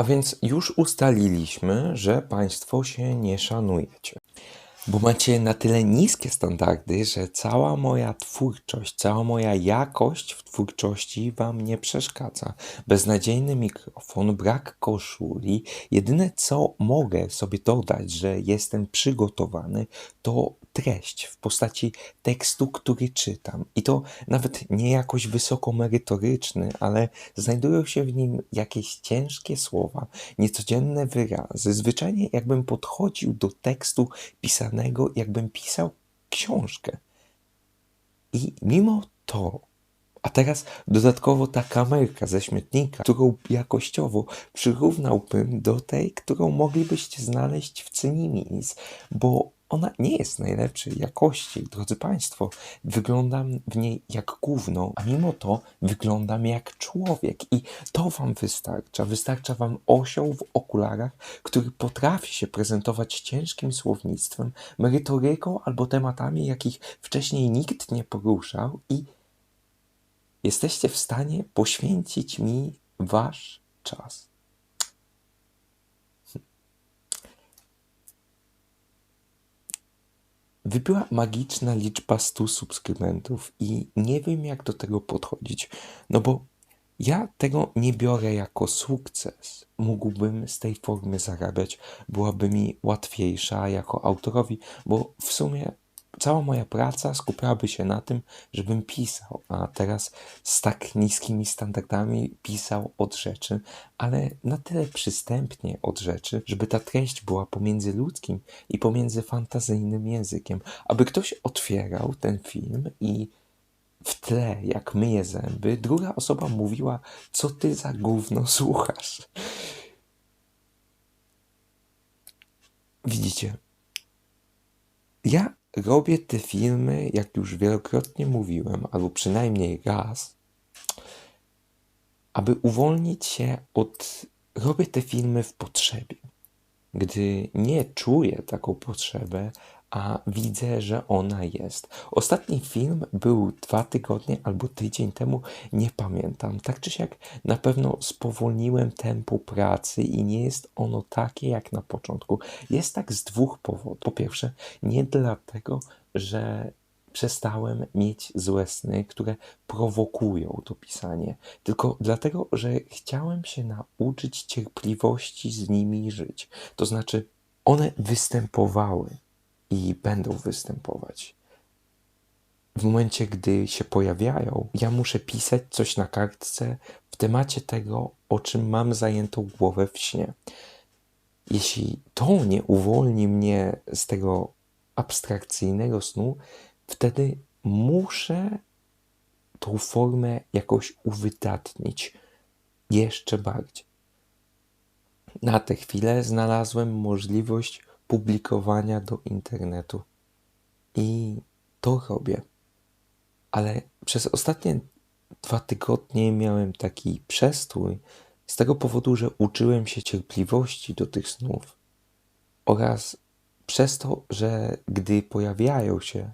A więc już ustaliliśmy, że Państwo się nie szanujecie. Bo macie na tyle niskie standardy, że cała moja twórczość, cała moja jakość w twórczości Wam nie przeszkadza. Beznadziejny mikrofon, brak koszuli. Jedyne co mogę sobie dodać, że jestem przygotowany, to treść w postaci tekstu, który czytam. I to nawet nie jakoś wysoko merytoryczny, ale znajdują się w nim jakieś ciężkie słowa, niecodzienne wyrazy. Zwyczajnie jakbym podchodził do tekstu pisanego, jakbym pisał książkę. I mimo to, a teraz dodatkowo ta kamerka ze śmietnika, którą jakościowo przyrównałbym do tej, którą moglibyście znaleźć w Cineminis, bo ona nie jest najlepszej jakości, drodzy Państwo. Wyglądam w niej jak gówno, a mimo to wyglądam jak człowiek i to Wam wystarcza. Wystarcza Wam osioł w okularach, który potrafi się prezentować ciężkim słownictwem, merytoryką albo tematami, jakich wcześniej nikt nie poruszał i jesteście w stanie poświęcić mi Wasz czas. Wybyła magiczna liczba 100 subskrybentów i nie wiem jak do tego podchodzić, no bo ja tego nie biorę jako sukces. Mógłbym z tej formy zarabiać, byłaby mi łatwiejsza jako autorowi, bo w sumie cała moja praca skupiałaby się na tym, żebym pisał, a teraz z tak niskimi standardami pisał od rzeczy, ale na tyle przystępnie od rzeczy, żeby ta treść była pomiędzy ludzkim i pomiędzy fantazyjnym językiem, aby ktoś otwierał ten film i w tle, jak myje zęby, druga osoba mówiła, co ty za gówno słuchasz. Widzicie, ja robię te filmy, jak już wielokrotnie mówiłem, albo przynajmniej raz, aby uwolnić się od. Robię te filmy w potrzebie. Gdy nie czuję taką potrzebę, a widzę, że ona jest. Ostatni film był dwa tygodnie albo tydzień temu, nie pamiętam. Tak czy siak na pewno spowolniłem tempo pracy i nie jest ono takie jak na początku. Jest tak z dwóch powodów. Po pierwsze, nie dlatego, że przestałem mieć złe sny, które prowokują to pisanie, tylko dlatego, że chciałem się nauczyć cierpliwości z nimi żyć. To znaczy, one występowały i będą występować. W momencie, gdy się pojawiają, ja muszę pisać coś na kartce w temacie tego, o czym mam zajętą głowę w śnie. Jeśli to nie uwolni mnie z tego abstrakcyjnego snu, wtedy muszę tą formę jakoś uwydatnić jeszcze bardziej. Na tę chwilę znalazłem możliwość publikowania do internetu i to robię. Ale przez ostatnie dwa tygodnie miałem taki przestój z tego powodu, że uczyłem się cierpliwości do tych snów oraz przez to, że gdy pojawiają się,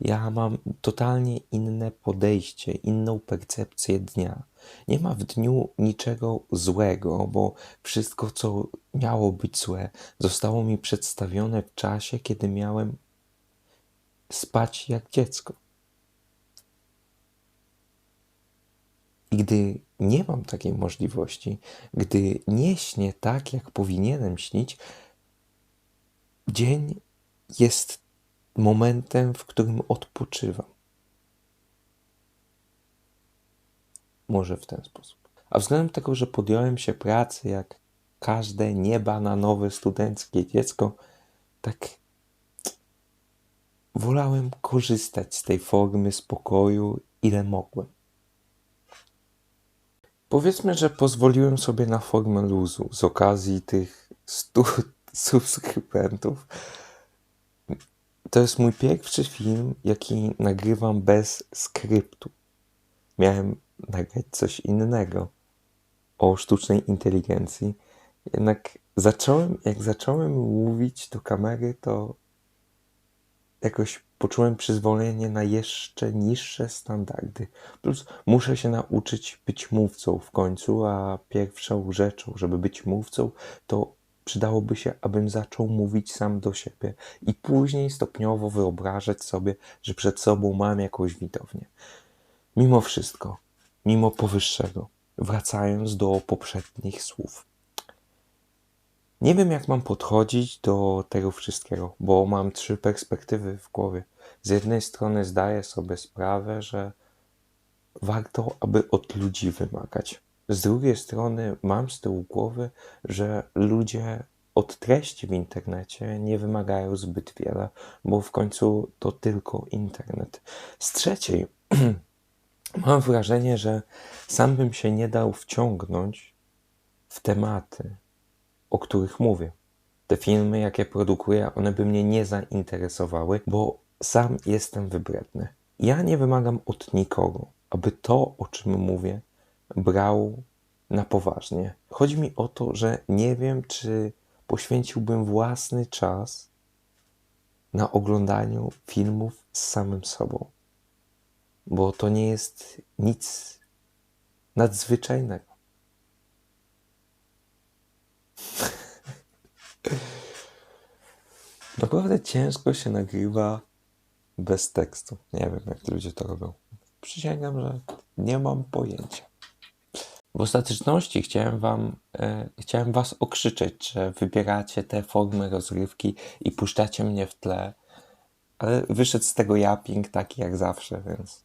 ja mam totalnie inne podejście, inną percepcję dnia. Nie ma w dniu niczego złego, bo wszystko, co miało być złe, zostało mi przedstawione w czasie, kiedy miałem spać jak dziecko. I gdy nie mam takiej możliwości, gdy nie śnię tak, jak powinienem śnić, dzień jest momentem, w którym odpoczywam. Może w ten sposób. A względem tego, że podjąłem się pracy jak każde niebananowe studenckie dziecko, tak wolałem korzystać z tej formy spokoju, ile mogłem. Powiedzmy, że pozwoliłem sobie na formę luzu z okazji tych 100 subskrybentów. To jest mój pierwszy film, jaki nagrywam bez skryptu. Miałem nagrać coś innego o sztucznej inteligencji. Jednak zacząłem, jak zacząłem mówić do kamery, to jakoś poczułem przyzwolenie na jeszcze niższe standardy. Plus muszę się nauczyć być mówcą w końcu, a pierwszą rzeczą, żeby być mówcą, to przydałoby się, abym zaczął mówić sam do siebie i później stopniowo wyobrażać sobie, że przed sobą mam jakąś widownię. Mimo wszystko, mimo powyższego, wracając do poprzednich słów. Nie wiem, jak mam podchodzić do tego wszystkiego, bo mam trzy perspektywy w głowie. Z jednej strony zdaję sobie sprawę, że warto, aby od ludzi wymagać. Z drugiej strony mam z tyłu głowy, że ludzie od treści w internecie nie wymagają zbyt wiele, bo w końcu to tylko internet. Z trzeciej mam wrażenie, że sam bym się nie dał wciągnąć w tematy, o których mówię. Te filmy, jakie produkuję, one by mnie nie zainteresowały, bo sam jestem wybredny. Ja nie wymagam od nikogo, aby to, o czym mówię, brał na poważnie. Chodzi mi o to, że nie wiem, czy poświęciłbym własny czas na oglądaniu filmów z samym sobą, bo to nie jest nic nadzwyczajnego. Naprawdę ciężko się nagrywa bez tekstu. Nie wiem, jak ludzie to robią. Przysięgam, że nie mam pojęcia. W ostateczności chciałem wam, e, chciałem was okrzyczeć, że wybieracie te formy rozrywki i puszczacie mnie w tle, ale wyszedł z tego japing taki jak zawsze, więc,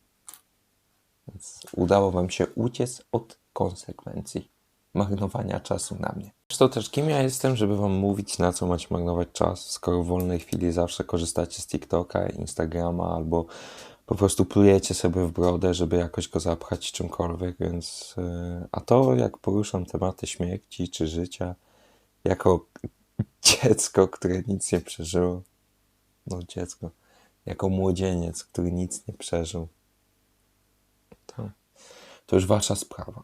więc udało wam się uciec od konsekwencji marnowania czasu na mnie. Zresztą też kim ja jestem, żeby wam mówić, na co macie marnować czas, skoro w wolnej chwili zawsze korzystacie z TikToka, Instagrama albo po prostu plujecie sobie w brodę, żeby jakoś go zapchać czymkolwiek, więc... Yy, a to, jak poruszam tematy śmierci czy życia, jako dziecko, które nic nie przeżyło, no dziecko, jako młodzieniec, który nic nie przeżył, to już wasza sprawa.